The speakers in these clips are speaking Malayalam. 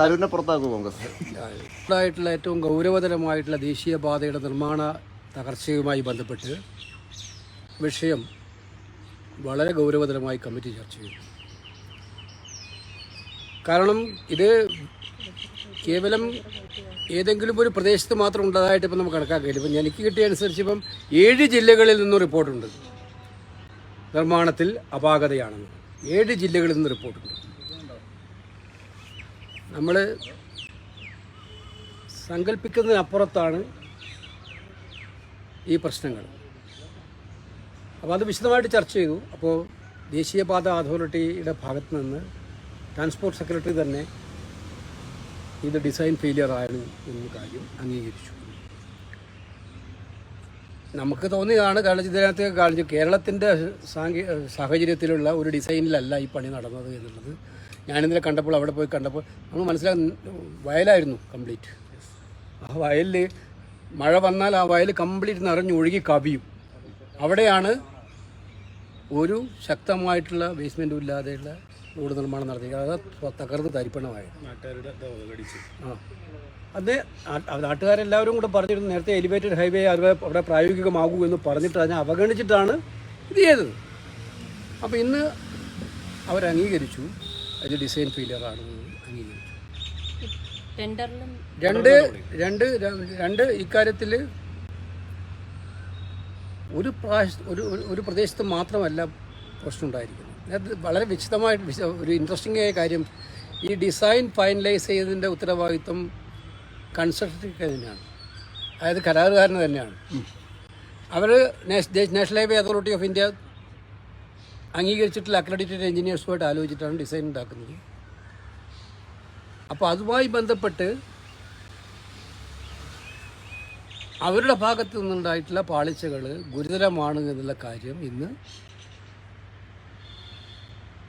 തരൂരിനെ പുറത്താക്കും കോൺഗ്രസ്. ആയിട്ടുള്ള ഏറ്റവും ഗൗരവതരമായിട്ടുള്ള ദേശീയപാതയുടെ നിർമ്മാണ തകർച്ചയുമായി ബന്ധപ്പെട്ട് വിഷയം വളരെ ഗൗരവതരമായി കമ്മിറ്റി ചർച്ച ചെയ്തു. കാരണം ഇത് കേവലം ഏതെങ്കിലും ഒരു പ്രദേശത്ത് മാത്രം ഉള്ളതായിട്ട് ഇപ്പം നമുക്ക് കണക്കാക്കില്ല ഇപ്പം എനിക്ക് കിട്ടിയ അനുസരിച്ച് ഇപ്പം ഏഴ് ജില്ലകളിൽ നിന്നും റിപ്പോർട്ടുണ്ട്. നിർമ്മാണത്തിൽ അപാകതയാണെന്ന്. ഏഴ് ജില്ലകളിൽ നിന്ന് റിപ്പോർട്ടുണ്ട്. നമ്മൾ സങ്കല്പിക്കുന്നതിനപ്പുറത്താണ് ഈ പ്രശ്നങ്ങൾ. അപ്പോൾ അത് വിശദമായിട്ട് ചർച്ച ചെയ്തു. അപ്പോൾ ദേശീയപാത അതോറിറ്റിയുടെ ഭാഗത്ത് നിന്ന് ട്രാൻസ്പോർട്ട് സെക്രട്ടറി തന്നെ ഇത് ഡിസൈൻ ഫെയിലിയർ ആയിരുന്നു എന്ന കാര്യം അംഗീകരിച്ചു. നമുക്ക് തോന്നിയതാണ് കാരണം ഇതിനകത്ത് കാണിച്ചു കേരളത്തിന്റെ സാങ്കേ സാഹചര്യത്തിലുള്ള ഒരു ഡിസൈനിലല്ല ഈ പണി നടന്നത് എന്നുള്ളത്. ഞാനിന്നലെ കണ്ടപ്പോൾ അവിടെ പോയി കണ്ടപ്പോൾ നമ്മൾ മനസ്സിലാകും വയലായിരുന്നു കംപ്ലീറ്റ്. ആ വയലിൽ മഴ വന്നാൽ ആ വയൽ കംപ്ലീറ്റ് നിറഞ്ഞു ഒഴുകി കവിയും. അവിടെയാണ് ഒരു ശക്തമായിട്ടുള്ള ബേസ്മെന്റും ഇല്ലാതെയുള്ള റോഡ് നിർമ്മാണം നടത്തിയത് അത് തകർന്ന് തരിപ്പണമായത്. ആ. അത് നാട്ടുകാരെല്ലാവരും കൂടെ പറഞ്ഞിരുന്നു നേരത്തെ എലിവേറ്റഡ് ഹൈവേ അത് അവിടെ പ്രായോഗികമാകൂ എന്ന് പറഞ്ഞിട്ട് അതിനെ അവഗണിച്ചിട്ടാണ് ഇത് ചെയ്തത്. അപ്പോൾ ഇന്ന് അവർ അംഗീകരിച്ചു അത് ഡിസൈൻ ഫെയിലിയർ ആണെന്ന് അംഗീകരിച്ചു. രണ്ട് രണ്ട് രണ്ട് ഇക്കാര്യത്തിൽ ഒരു പ്രാവശ്യ ഒരു ഒരു- ഒരു പ്രദേശത്ത് മാത്രമല്ല പ്രശ്നം ഉണ്ടായിരിക്കുന്നത് അത് വളരെ വിശദമായിട്ട് ഒരു ഇൻട്രസ്റ്റിംഗ് ആയ കാര്യം ഈ ഡിസൈൻ ഫൈനലൈസ് ചെയ്തതിന്റെ ഉത്തരവാദിത്വം കൺസ്ട്രക്ടർക്ക് തന്നെയാണ് അതായത് കരാറുകാരന് തന്നെയാണ്. അവർ national highway authority of India അംഗീകരിച്ചിട്ടുള്ള accredited എഞ്ചിനീയേഴ്സുമായിട്ട് ആലോചിച്ചിട്ടാണ് ഡിസൈൻ ഉണ്ടാക്കുന്നത്. അപ്പോൾ അതുമായി ബന്ധപ്പെട്ട് അവരുടെ ഭാഗത്തു നിന്നുണ്ടായിട്ടുള്ള പാളിച്ചകൾ ഗുരുതരമാണ് എന്നുള്ള കാര്യം ഇന്ന്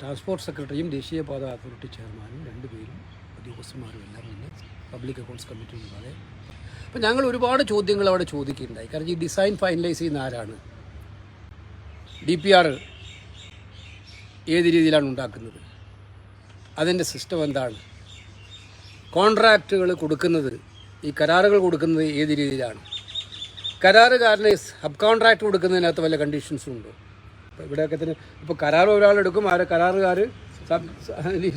ട്രാൻസ്പോർട്ട് സെക്രട്ടറിയും ദേശീയപാത അതോറിറ്റി ചെയർമാനും രണ്ടുപേരും ഉദ്യോഗസ്ഥന്മാരും എല്ലാം ഇന്ന് പബ്ലിക് അക്കൗണ്ട്സ് കമ്മിറ്റി മുമ്പാകെ അപ്പോൾ ഞങ്ങൾ ഒരുപാട് ചോദ്യങ്ങൾ അവിടെ ചോദിക്കുകയുണ്ടായി കാരണം ഈ ഡിസൈൻ ഫൈനലൈസ് ചെയ്യുന്ന ആരാണ്? ഡി പി ആർ ഏത് രീതിയിലാണ് ഉണ്ടാക്കുന്നത്? അതിന്റെ സിസ്റ്റം എന്താണ്? കോൺട്രാക്റ്റുകൾ കൊടുക്കുന്നത് ഈ കരാറുകൾ കൊടുക്കുന്നത് ഏത് രീതിയിലാണ്? കരാറുകാരന് സബ് കോൺട്രാക്ട് കൊടുക്കുന്നതിനകത്ത് വല്ല കണ്ടീഷൻസും ഉണ്ടോ? ഇപ്പോൾ ഇവിടെയൊക്കെ തന്നെ ഇപ്പോൾ കരാർ ഒരാളെടുക്കും ആ കരാറുകാർ സബ്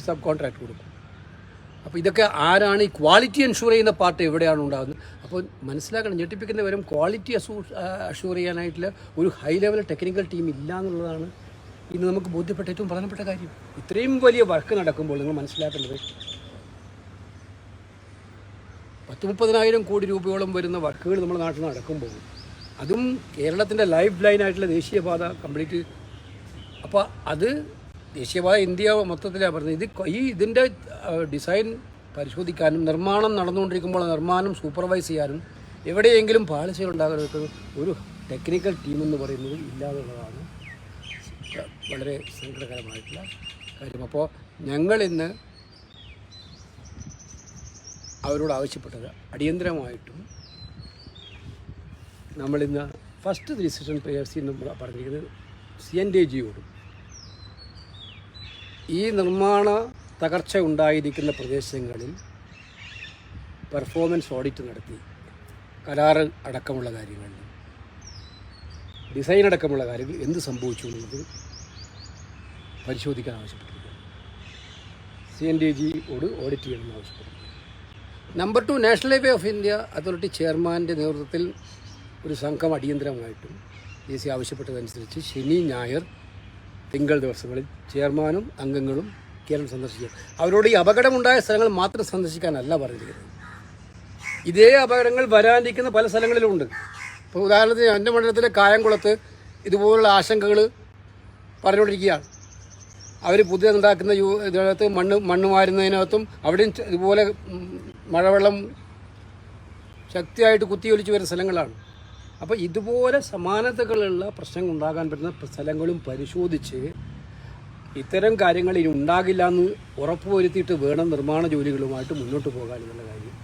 സബ് കോൺട്രാക്ട് കൊടുക്കും. അപ്പോൾ ഇതൊക്കെ ആരാണ് ഈ ക്വാളിറ്റി എൻഷുർ ചെയ്യുന്ന പാർട്ട് എവിടെയാണ് ഉണ്ടാകുന്നത്? അപ്പോൾ മനസ്സിലാക്കണം ഞെട്ടിപ്പിക്കുന്ന വരും ക്വാളിറ്റി അസൂ അഷൂർ ചെയ്യാനായിട്ടുള്ള ഒരു ഹൈ ലെവൽ ടെക്നിക്കൽ ടീം ഇല്ല എന്നുള്ളതാണ് ഇന്ന് നമുക്ക് ബോധ്യപ്പെട്ട ഏറ്റവും പ്രധാനപ്പെട്ട കാര്യം. ഇത്രയും വലിയ വർക്ക് നടക്കുമ്പോൾ നിങ്ങൾ മനസ്സിലാക്കേണ്ടത് പത്ത് മുപ്പതിനായിരം കോടി രൂപയോളം വരുന്ന വർക്കുകൾ നമ്മുടെ നാട്ടിൽ നടക്കുമ്പോൾ അതും കേരളത്തിന്റെ ലൈഫ് ലൈനായിട്ടുള്ള ദേശീയപാത കംപ്ലീറ്റ് അപ്പോൾ അത് ദേശീയപാത ഇന്ത്യ മൊത്തത്തിലാണ് പറഞ്ഞത്. ഇത് ഈ ഇതിന്റെ ഡിസൈൻ പരിശോധിക്കാനും നിർമ്മാണം നടന്നുകൊണ്ടിരിക്കുമ്പോൾ നിർമ്മാണം സൂപ്പർവൈസ് ചെയ്യാനും എവിടെയെങ്കിലും പാളിച്ചകൾ ഉണ്ടാകുന്നവർക്ക് ഒരു ടെക്നിക്കൽ ടീം എന്ന് പറയുന്നത് ഇല്ലാതുള്ളതാണ്. വളരെ സങ്കടകരമായിട്ടുള്ള കാര്യം. അപ്പോൾ ഞങ്ങളിന്ന് അവരോട് ആവശ്യപ്പെട്ടത് അടിയന്തരമായിട്ടും നമ്മളിന്ന് ഫസ്റ്റ് ഡിസിഷൻ പേഴ്സി എന്ന് പറഞ്ഞിരിക്കുന്നത് സി എൻ ഡി ജിയോടും ഈ നിർമ്മാണ തകർച്ച ഉണ്ടായിരിക്കുന്ന പ്രദേശങ്ങളിൽ പെർഫോമൻസ് ഓഡിറ്റ് നടത്തി. കരാറ് അടക്കമുള്ള കാര്യങ്ങളിൽ. ഡിസൈൻ അടക്കമുള്ള കാര്യങ്ങൾ എന്ത് സംഭവിച്ചു എന്നുള്ളത് പരിശോധിക്കാൻ ആവശ്യപ്പെട്ടിരിക്കുന്നു. സി എൻ ഡി ജിയോട് ഓഡിറ്റ് ചെയ്യണമെന്ന് ആവശ്യപ്പെട്ടു number two national highway of India authority ചെയർമാന്റെ നേതൃത്വത്തിൽ ഒരു സംഘം അടിയന്തരമായിട്ടും ഡി സി ആവശ്യപ്പെട്ടതനുസരിച്ച് ശനി ഞായർ തിങ്കൾ ദിവസങ്ങളിൽ ചെയർമാനും അംഗങ്ങളും കേരളം സന്ദർശിക്കുക അവരോട് ഈ അപകടമുണ്ടായ സ്ഥലങ്ങൾ മാത്രം സന്ദർശിക്കാനല്ല പറഞ്ഞിരിക്കുന്നത്. ഇതേ അപകടങ്ങൾ വരാനിരിക്കുന്ന പല സ്ഥലങ്ങളിലുമുണ്ട്. ഇപ്പോൾ ഉദാഹരണത്തിന് എന്റെ മണ്ഡലത്തിലെ കായംകുളത്ത് ഇതുപോലുള്ള ആശങ്കകൾ പറഞ്ഞുകൊണ്ടിരിക്കുകയാണ് അവർ പുതിയ ഉണ്ടാക്കുന്ന യു ഇതിനകത്ത് മണ്ണ് മണ്ണ് മാരുന്നതിനകത്തും അവിടെയും ഇതുപോലെ മഴവെള്ളം ശക്തിയായിട്ട് കുത്തിയൊലിച്ച് വരുന്ന സ്ഥലങ്ങളാണ്. അപ്പോൾ ഇതുപോലെ സമാനതകളുള്ള പ്രശ്നങ്ങൾ ഉണ്ടാകാൻ പറ്റുന്ന സ്ഥലങ്ങളും പരിശോധിച്ച് ഇത്തരം കാര്യങ്ങൾ ഇനി ഉണ്ടാകില്ല എന്ന് ഉറപ്പുവരുത്തിയിട്ട് വേണം നിർമ്മാണ ജോലികളുമായിട്ട് മുന്നോട്ട് പോകാൻ എന്നുള്ള കാര്യം.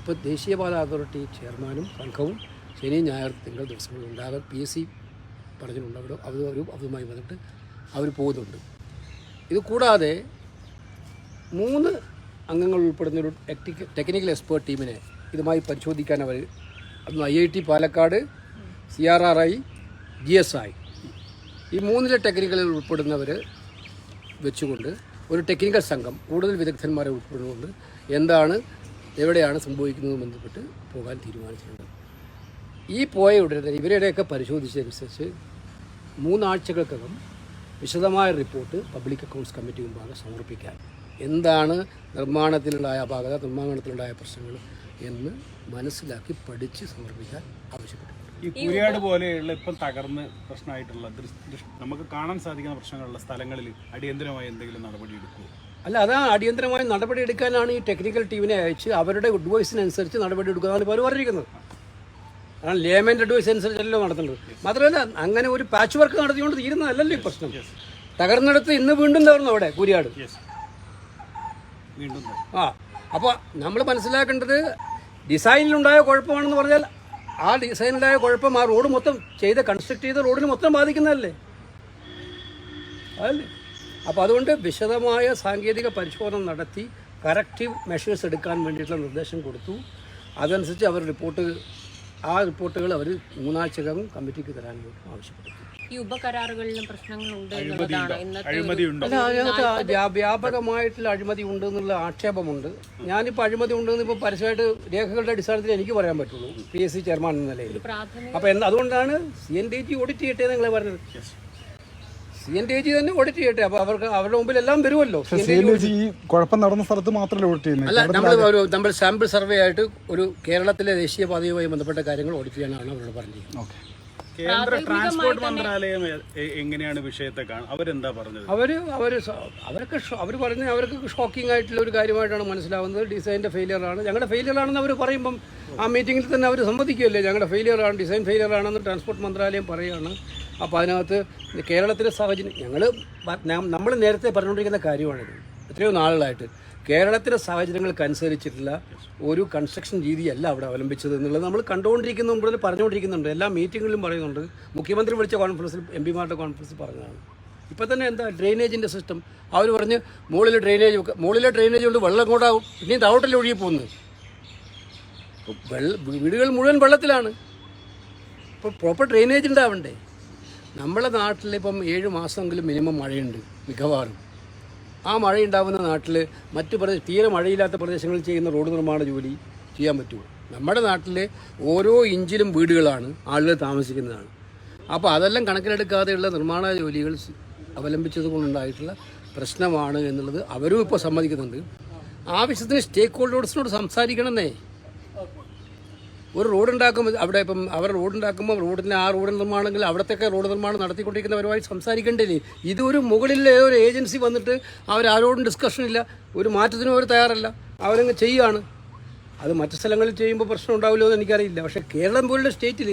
അപ്പോൾ ദേശീയപാത അതോറിറ്റി ചെയർമാനും സംഘവും ശനി ഞായർ തിങ്കൾ ദിവസങ്ങളിൽ ഉണ്ടാകാൻ പി എസ് സി പറഞ്ഞിട്ടുണ്ട്. അവർ ഒരു അതുമായി വന്നിട്ട് അവർ പോകുന്നുണ്ട്. ഇത് കൂടാതെ മൂന്ന് അംഗങ്ങൾ ഉൾപ്പെടുന്ന ഒരു ടെക്നിക്കൽ എക്സ്പേർട്ട് ടീമിനെ ഇതുമായി പരിശോധിക്കാൻ അവർ അന്ന് I I T Palakkad C R R I G S I. ഈ മൂന്നിലെ ടെക്നിക്കലിൽ ഉൾപ്പെടുന്നവർ വെച്ചുകൊണ്ട് ഒരു ടെക്നിക്കൽ സംഘം കൂടുതൽ വിദഗ്ധന്മാരെ ഉൾപ്പെടുന്നുകൊണ്ട് എന്താണ് എവിടെയാണ് സംഭവിക്കുന്നത് ബന്ധപ്പെട്ട് പോകാൻ തീരുമാനിച്ചിട്ടുണ്ട് ഈ പോയ ഉടനെ ഇവരുടെയൊക്കെ പരിശോധിച്ചതനുസരിച്ച് മൂന്നാഴ്ചകൾക്കകം വിശദമായ റിപ്പോർട്ട് പബ്ലിക് അക്കൗണ്ട്സ് കമ്മിറ്റി മുമ്പാകെ സമർപ്പിക്കാൻ. എന്താണ് നിർമ്മാണത്തിലുണ്ടായ അപാകത നിർമ്മാണത്തിലുണ്ടായ പ്രശ്നങ്ങൾ എന്ന് മനസ്സിലാക്കി പഠിച്ച് സമർപ്പിക്കാൻ ആവശ്യപ്പെട്ടു. ഈ കുരിയാട് പോലെയുള്ള ഇപ്പം തകർന്ന് പ്രശ്നമായിട്ടുള്ള നമുക്ക് കാണാൻ സാധിക്കുന്ന പ്രശ്നങ്ങളുള്ള സ്ഥലങ്ങളിൽ അടിയന്തരമായി എന്തെങ്കിലും നടപടി എടുക്കുമോ അല്ല അതാ അടിയന്തരമായി നടപടി എടുക്കാനാണ് ഈ ടെക്നിക്കൽ ടീമിനെ അയച്ച് അവരുടെ അഡ്വൈസിനനുസരിച്ച് നടപടി എടുക്കാനാണ് ഇപ്പോൾ അവർ പറഞ്ഞിരിക്കുന്നത്. കാരണം ലേമന്റെ അഡ്വൈസ് അനുസരിച്ചല്ലോ നടത്തുന്നത്. മാത്രമല്ല അങ്ങനെ ഒരു പാച്ച് വർക്ക് നടത്തിക്കൊണ്ട് തീരുന്നതല്ലല്ലോ ഈ പ്രശ്നം. തകർന്നെടുത്ത് ഇന്ന് വീണ്ടും തകർന്നു അവിടെ കൂരിയാട്. ആ അപ്പോൾ നമ്മൾ മനസ്സിലാക്കേണ്ടത് ഡിസൈനിലുണ്ടായ കുഴപ്പമാണെന്ന് പറഞ്ഞാൽ ആ ഡിസൈനിലുണ്ടായ കുഴപ്പം ആ റോഡ് മൊത്തം ചെയ്ത കൺസ്ട്രക്ട് ചെയ്ത റോഡിന് മൊത്തം ബാധിക്കുന്നതല്ലേ? അതല്ലേ? അപ്പോൾ അതുകൊണ്ട് വിശദമായ സാങ്കേതിക പരിശോധന നടത്തി കറക്റ്റീവ് മെഷേഴ്സ് എടുക്കാൻ വേണ്ടിയിട്ടുള്ള നിർദ്ദേശം കൊടുത്തു. അതനുസരിച്ച് അവർ റിപ്പോർട്ട് ആ റിപ്പോർട്ടുകൾ അവർ മൂന്നാഴ്ചക്കകം കമ്മിറ്റിക്ക് തരാനായിട്ട് ആവശ്യപ്പെട്ടു. ഈ ഉപകരാറുകളിലും പ്രശ്നങ്ങളുണ്ട് എന്നുള്ളതാണ് ഇന്നത്തെ വ്യാപകമായിട്ടുള്ള അഴിമതി ഉണ്ട് എന്നുള്ള ആക്ഷേപമുണ്ട്. ഞാനിപ്പോൾ അഴിമതി ഉണ്ടെന്ന് ഇപ്പോൾ പരസ്യമായിട്ട് രേഖകളുടെ അടിസ്ഥാനത്തിൽ എനിക്ക് പറയാൻ പറ്റുള്ളൂ. പി എസ് സി ചെയർമാൻ എന്ന നിലയിൽ. അപ്പൊ അപ്പോൾ എന്താ അതുകൊണ്ടാണ് C N D G audit ചെയ്യട്ടെ നിങ്ങളെ നിങ്ങൾ പറഞ്ഞത് സി എൻ ഡി ജി തന്നെ ഓഡിറ്റ് ചെയ്യട്ടെ. അപ്പോൾ അവർക്ക് അവരുടെ മുമ്പിൽ എല്ലാം വരുമല്ലോ ഈ കുഴപ്പം നടന്ന സ്ഥലത്ത് മാത്രമല്ല ഓഡിറ്റ് ചെയ്യുന്നത്? അല്ല നമ്മൾ ഒരു നമ്മൾ സാമ്പിൾ സർവേ ആയിട്ട് ഒരു കേരളത്തിലെ ദേശീയപാതയുമായി ബന്ധപ്പെട്ട കാര്യങ്ങൾ ഓഡിറ്റ് ചെയ്യാനാണ് അവരോട് പറഞ്ഞത് ഓക്കെ. കേന്ദ്ര ട്രാൻസ്പോർട്ട് മന്ത്രാലയം എങ്ങനെയാണ് വിഷയത്തെ കാണുന്നത് അവരെന്താ പറഞ്ഞത്? അവർ അവർ അവരൊക്കെ അവർ പറഞ്ഞ അവർക്ക് ഷോക്കിംഗ് ആയിട്ടുള്ള ഒരു കാര്യമായിട്ടാണ് മനസ്സിലാവുന്നത്. ഡിസൈന്റെ ഫെയിലിയർ ആണ്. ഞങ്ങളുടെ ഫെയിലിയർ ആണെന്ന് അവർ പറയുമ്പം ആ മീറ്റിങ്ങിൽ തന്നെ അവർ സമ്മതിക്കുമല്ലേ ഞങ്ങളുടെ ഫെയിലിയർ ഫെയിലിയറാണ് ഡിസൈൻ ഫെയിലിയർ ആണെന്ന് ട്രാൻസ്പോർട്ട് മന്ത്രാലയം പറയുകയാണ്. അപ്പോൾ അതിനകത്ത് കേരളത്തിലെ സാഹചര്യം ഞങ്ങൾ നമ്മൾ നേരത്തെ പറഞ്ഞുകൊണ്ടിരിക്കുന്ന കാര്യമാണിത്. എത്രയോ നാളുകളായിട്ട് കേരളത്തിലെ സാഹചര്യങ്ങൾക്കനുസരിച്ചിട്ടുള്ള ഒരു കൺസ്ട്രക്ഷൻ രീതിയല്ല അവിടെ അവലംബിച്ചത് എന്നുള്ളത് നമ്മൾ കണ്ടുകൊണ്ടിരിക്കുന്ന മുമ്പിൽ പറഞ്ഞുകൊണ്ടിരിക്കുന്നുണ്ട്. എല്ലാ മീറ്റിങ്ങുകളിലും പറയുന്നുണ്ട്. മുഖ്യമന്ത്രി വിളിച്ച കോൺഫറൻസിൽ എം പിമാരുടെ കോൺഫറൻസിൽ പറഞ്ഞതാണ്. ഇപ്പം തന്നെ എന്താ ഡ്രെയിനേജിന്റെ സിസ്റ്റം അവർ പറഞ്ഞ് മുകളിൽ ഡ്രെയിനേജ് മുകളിലെ ഡ്രെയിനേജ് കൊണ്ട് വെള്ളം കൂടാവും പിന്നെയും താവട്ടിൽ ഒഴുകി പോകുന്നു. വെള്ള വീടുകൾ മുഴുവൻ വെള്ളത്തിലാണ്. ഇപ്പോൾ പ്രോപ്പർ ഡ്രെയിനേജ് ഉണ്ടാവണ്ടേ? നമ്മളെ നാട്ടിൽ ഇപ്പം ഏഴ് മാസമെങ്കിലും മിനിമം മഴയുണ്ട് മിക്കവാറും. ആ മഴയുണ്ടാവുന്ന നാട്ടിൽ മറ്റു പ്രദേശ തീരെ മഴയില്ലാത്ത പ്രദേശങ്ങളിൽ ചെയ്യുന്ന റോഡ് നിർമ്മാണ ജോലി ചെയ്യാൻ പറ്റുള്ളൂ. നമ്മുടെ നാട്ടിൽ ഓരോ ഇഞ്ചിലും വീടുകളാണ് ആളുകൾ താമസിക്കുന്നതാണ്. അപ്പോൾ അതെല്ലാം കണക്കിലെടുക്കാതെയുള്ള നിർമ്മാണ ജോലികൾ അവലംബിച്ചത് കൊണ്ടുണ്ടായിട്ടുള്ള പ്രശ്നമാണ് എന്നുള്ളത് അവരും ഇപ്പോൾ സമ്മതിക്കുന്നുണ്ട്. ആവശ്യത്തിന് സ്റ്റേക്ക് ഹോൾഡേഴ്സിനോട് സംസാരിക്കണമെന്നേ. ഒരു റോഡ് ഉണ്ടാക്കുമ്പോൾ അവിടെ ഇപ്പം അവർ റോഡ് ഉണ്ടാക്കുമ്പോൾ റോഡിന് ആ റോഡ് നിർമ്മാണമെങ്കിൽ അവിടത്തൊക്കെ റോഡ് നിർമ്മാണം നടത്തിക്കൊണ്ടിരിക്കുന്നവരുമായി സംസാരിക്കേണ്ടില്ലേ? ഇതൊരു മുകളിലെ ഒരു ഏജൻസി വന്നിട്ട് അവരാരോടും ഡിസ്കഷൻ ഇല്ല. ഒരു മാറ്റത്തിനും അവർ തയ്യാറല്ല. അവരങ്ങ് ചെയ്യുകയാണ് അത് മറ്റു സ്ഥലങ്ങളിൽ ചെയ്യുമ്പോൾ പ്രശ്നം ഉണ്ടാവില്ലോ എന്ന് എനിക്കറിയില്ല. പക്ഷേ കേരളം പോലുള്ള സ്റ്റേറ്റിൽ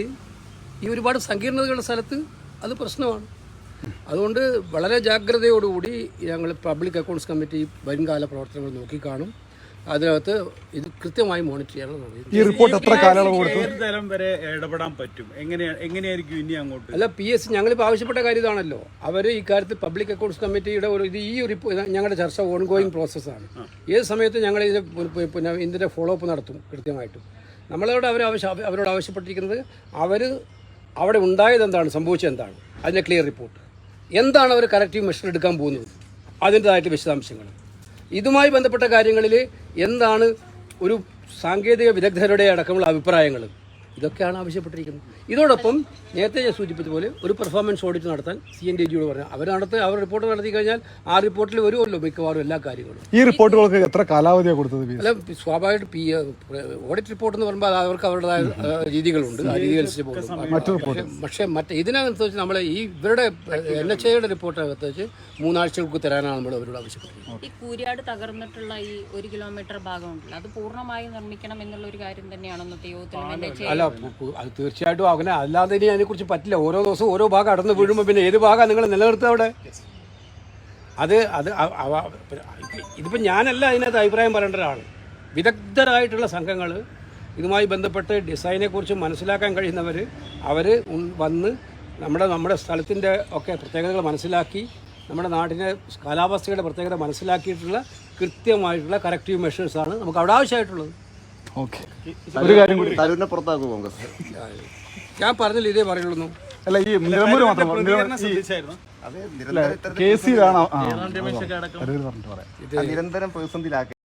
ഈ ഒരുപാട് സങ്കീർണതകളുടെ സ്ഥലത്ത് അത് പ്രശ്നമാണ്. അതുകൊണ്ട് വളരെ ജാഗ്രതയോടുകൂടി ഞങ്ങൾ പബ്ലിക് അക്കൗണ്ട്സ് കമ്മിറ്റി വരുംകാല പ്രവർത്തനങ്ങൾ നോക്കിക്കാണും. അതിനകത്ത് ഇത് കൃത്യമായി മോണിറ്റർ ചെയ്യണം ഈ റിപ്പോർട്ട് എത്ര കാലയളവ് കൊടുത്തു? ഏത് തരം വരെ ഇടപെടാൻ പറ്റും? എങ്ങനെയാണ് എങ്ങനെയായിരിക്കും ഇനി അങ്ങോട്ട്? അല്ല പി എസ് സി ഞങ്ങളിപ്പോൾ ആവശ്യപ്പെട്ട കാര്യം ഇതാണല്ലോ. അവർ ഈ കാര്യത്തിൽ പബ്ലിക് അക്കൗണ്ട്സ് കമ്മിറ്റിയുടെ ഒരു ഇത് ഈ ഒരു ഞങ്ങളുടെ ചർച്ച ഓൺഗോയിങ് പ്രോസസ്സാണ് ഏത് സമയത്തും ഞങ്ങൾ ഇത് പിന്നെ ഇതിന്റെ ഫോളോ അപ്പ് നടത്തും കൃത്യമായിട്ടും. നമ്മളോട് അവർ ആവശ്യം അവരോട് ആവശ്യപ്പെട്ടിരിക്കുന്നത് അവർ അവിടെ ഉണ്ടായത് എന്താണ് സംഭവിച്ചത് എന്താണ്? അതിന്റെ ക്ലിയർ റിപ്പോർട്ട് എന്താണ് അവർ കറക്റ്റീവ് മെഷർ എടുക്കാൻ പോകുന്നത്? അതിന്റെതായിട്ട് വിശദാംശങ്ങൾ ഇതുമായി ബന്ധപ്പെട്ട കാര്യങ്ങളിൽ എന്താണ് ഒരു സാങ്കേതിക വിദഗ്ധരുടെ അടക്കമുള്ള അഭിപ്രായങ്ങൾ? ഇതൊക്കെയാണ് ആവശ്യപ്പെട്ടിരിക്കുന്നത്. ഇതോടൊപ്പം നേരത്തെ ഞാൻ സൂചിപ്പിച്ച പോലെ ഒരു പെർഫോമൻസ് ഓഡിറ്റ് നടത്താൻ സി എൻ ഡി ജിയോട് പറഞ്ഞു അവർ നടത്തി അവർ റിപ്പോർട്ട് നടത്തി കഴിഞ്ഞാൽ ആ റിപ്പോർട്ടിൽ വരുമല്ലോ മിക്കവാറും എല്ലാ കാര്യങ്ങളും. ഈ റിപ്പോർട്ടുകൾക്ക് എത്ര കാലാവധിയാണ് കൊടുത്തത് അല്ല സ്വാഭാവികമായിട്ട് പി ഓഡിറ്റ് റിപ്പോർട്ട് എന്ന് പറയുമ്പോൾ അത് അവർക്ക് അവരുടേതായ രീതികളുണ്ട്. ആ രീതി അനുസരിച്ച് പോകും. മറ്റു റിപ്പോർട്ട് പക്ഷേ മറ്റേ ഇതിനകത്ത് വെച്ച് നമ്മൾ ഈ ഇവരുടെ എൻ എച്ച് ഐയുടെ റിപ്പോർട്ടിനകത്ത് വെച്ച് മൂന്നാഴ്ചകൾക്ക് തരാനാണ് നമ്മൾ അവരോട് ആവശ്യപ്പെട്ടത് ഈ കൂരിയാട് തകർന്നിട്ടുള്ള ഈ ഒരു കിലോമീറ്റർ ഭാഗമുണ്ടല്ലോ. അത് പൂർണമായും നിർമ്മിക്കണം എന്നുള്ള ഒരു കാര്യം തന്നെയാണ് ഇന്നത്തെ യോഗത്തിൽ അത് തീർച്ചയായിട്ടും അങ്ങനെ അല്ലാതെ ഇനി അതിനെക്കുറിച്ച് പറ്റില്ല. ഓരോ ദിവസവും ഓരോ ഭാഗം അടന്ന് വീഴുമ്പോൾ പിന്നെ ഏത് ഭാഗം നിങ്ങൾ നിലനിർത്തുക അവിടെ? അത് അത് ഇതിപ്പോൾ ഞാനല്ല അതിനകത്ത് അഭിപ്രായം പറയേണ്ട ഒരാൾ വിദഗ്ധരായിട്ടുള്ള സംഘങ്ങൾ ഇതുമായി ബന്ധപ്പെട്ട് ഡിസൈനെക്കുറിച്ച് മനസ്സിലാക്കാൻ കഴിയുന്നവർ അവർ വന്ന് നമ്മുടെ നമ്മുടെ സ്ഥലത്തിന്റെ ഒക്കെ പ്രത്യേകതകൾ മനസ്സിലാക്കി നമ്മുടെ നാടിന്റെ കാലാവസ്ഥയുടെ പ്രത്യേകത മനസ്സിലാക്കിയിട്ടുള്ള കൃത്യമായിട്ടുള്ള കറക്റ്റീവ് മെഷേഴ്സാണ് നമുക്ക് അവിടെ ആവശ്യമായിട്ടുള്ളത്. ഓക്കെ ഒരു കാര്യം കൂടി. തരൂരിനെ പുറത്താക്കും കോൺഗ്രസ്. ഞാൻ പറഞ്ഞില്ല ഇതേ പറയുള്ളൂ. അല്ല ഈ നിലമ്പൂർ മാത്രം കെ സി ആ തരൂർ പറഞ്ഞിട്ട് പറയാം. നിരന്തരം പ്രതിസന്ധിയിലാക്കി